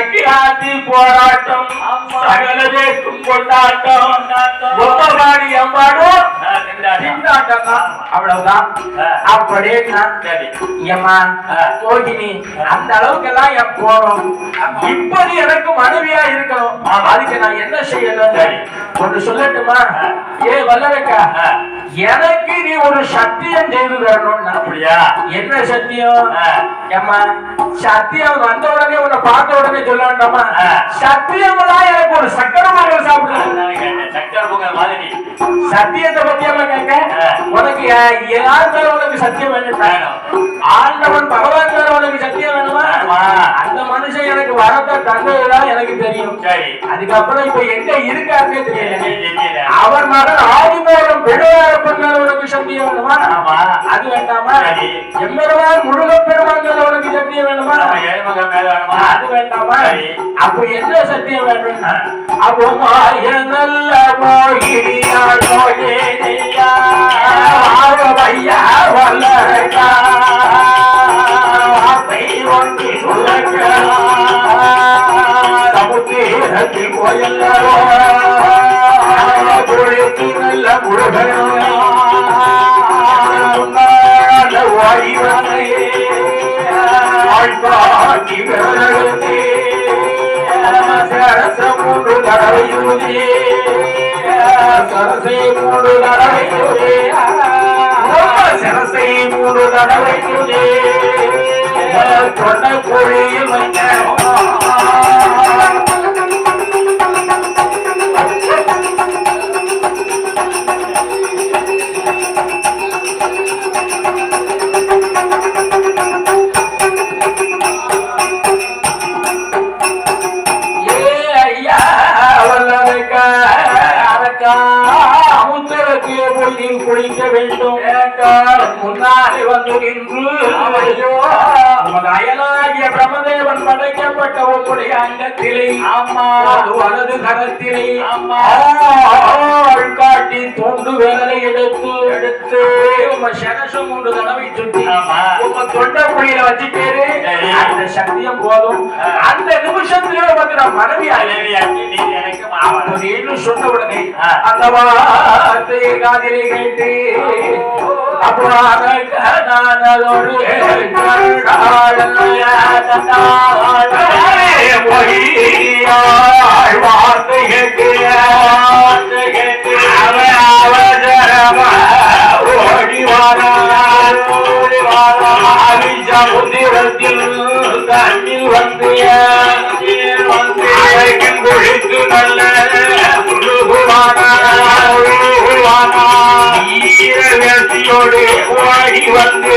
சக்கிராந்தி போராட்டம் சகல தேக்கும் கொண்டாட்டம். ஒப்பமாடி எம்பாடும் அவ்வளவுதான். அப்படியே நான் ஏம்மா யோகினி அந்த அளவுக்கு எல்லாம் என் போறோம் இப்படி எனக்கு மனைவியா இருக்கணும். அதுக்கு நான் என்ன செய்யணும்? ஒன்று சொல்லட்டுமா? ஏ வல்லரக்கா. எனக்கு நீ ஒரு சத்தியம் செய்து தரணும் அப்படியா என்ன சத்தியம்? ஏம்மா சத்தியம் வந்த உடனே உன்னை பார்த்த உடனே சொல்ல வேண்டாமா ஆ. சத்தியங்களா எனக்கு ஒரு சக்கரை பொங்கல் கேட்டேன் சக்கர பொங்கல் மாதிரி. சத்தியத்தை பத்தியமா கேட்க? ஆ. உனக்கு யார் மேல உனக்கு சத்தியம் வேணும். ஆண்டவன் பகவான் மேல உனக்கு சத்தியம் வேணுமா? அந்த மனுஷன் எனக்கு வரத்தை தந்ததுதான் எனக்கு தெரியும். சரி. அதுக்கப்புறம் இப்ப எங்க இருக்காருன்னே தெரியல. அவர் மகன் உனக்கு சத்தியம் வேணுமா? ஆமா. அது வேண்டாமா. எம்பெருமான் முருகப் பெருமான் மேல உனக்கு சத்தியம் வேணுமா? நம்ம ஏழுமகன் மேல வேணுமா? அது வேண்டாமா. அப்ப என்ன சத்தியம் வேண்டும் அப்போ மாய நல்ல மோகினியா மோகினியா ஆரவையா வல்லரக்கா வார்த்தை ஒன்றி சொல்லக்கா. சமுத்திரத்தில் போயல்லவோ. ஆழ்வாக்கி விரலெழுத்தே சரச மூன்று தடவையுதே சரசை மூன்று தடவையுதே சரசை வேண்டும். முன்னாலே வந்து நின்று அயலாகிய பிரமதேவன் படைக்கப்பட்ட உம்முடைய அங்கத்திலே அம்மா வலது கரத்திலே அம்மா காட்டி தொண்டு விரலை எடுத்து எடுத்து உங்க சரசம் மூன்று தடவை சுத்தி. உங்க தொண்டை குழியில வச்சுட்டேரு. அந்த சக்தியம் போதும். அந்த நிமிஷத்திலே வந்து நான் மனைவி எனக்கு சொன்ன உடனே. அந்த வார்த்தையை காதிலே கேட்டு அப்புறம் அதோடு வார்த்தை வார்த்தை கேட்டு அவன் அவசரமா ஓடி வாரான் ஓடி வாரான் வந்து தண்ணீர் நல்ல ஈரவேசியோடு ஓடி வந்து